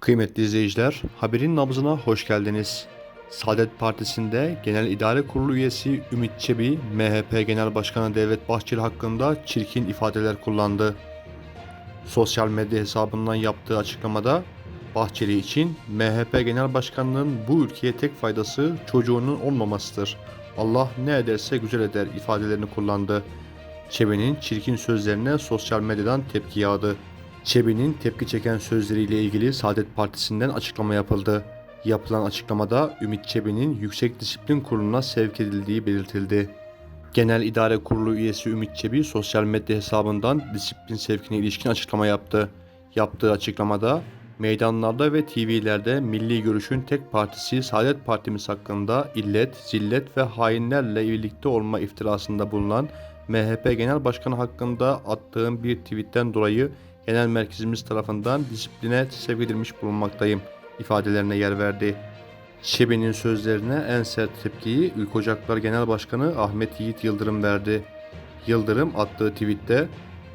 Kıymetli izleyiciler, haberin nabzına hoş geldiniz. Saadet Partisi'nde Genel İdare Kurulu üyesi Ümit Çebi, MHP Genel Başkanı Devlet Bahçeli hakkında çirkin ifadeler kullandı. Sosyal medya hesabından yaptığı açıklamada Bahçeli için MHP Genel Başkanı'nın bu ülkeye tek faydası çocuğunun olmamasıdır. Allah ne ederse güzel eder ifadelerini kullandı. Çebi'nin çirkin sözlerine sosyal medyadan tepki yağdı. Çebi'nin tepki çeken sözleriyle ilgili Saadet Partisi'nden açıklama yapıldı. Yapılan açıklamada Ümit Çebi'nin Yüksek Disiplin Kurulu'na sevk edildiği belirtildi. Genel İdare Kurulu üyesi Ümit Çebi sosyal medya hesabından disiplin sevkine ilişkin açıklama yaptı. Yaptığı açıklamada meydanlarda ve TV'lerde milli görüşün tek partisi Saadet Partimiz hakkında illet, zillet ve hainlerle birlikte olma iftirasında bulunan MHP Genel Başkanı hakkında attığım bir tweetten dolayı genel merkezimiz tarafından disipline sevk edilmiş bulunmaktayım ifadelerine yer verdi. Çebi'nin sözlerine en sert tepkiyi Ülke Ocaklar Genel Başkanı Ahmet Yiğit Yıldırım verdi. Yıldırım attığı tweette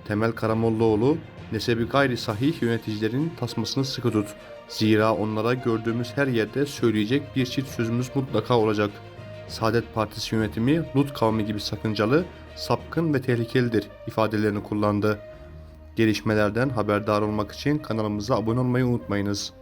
Temel Karamollaoğlu nesebi gayri sahih yöneticilerin tasmasını sıkı tut. Zira onlara gördüğümüz her yerde söyleyecek bir çift sözümüz mutlaka olacak. Saadet Partisi yönetimi Lut kavmi gibi sakıncalı, sapkın ve tehlikelidir ifadelerini kullandı. Gelişmelerden haberdar olmak için kanalımıza abone olmayı unutmayınız.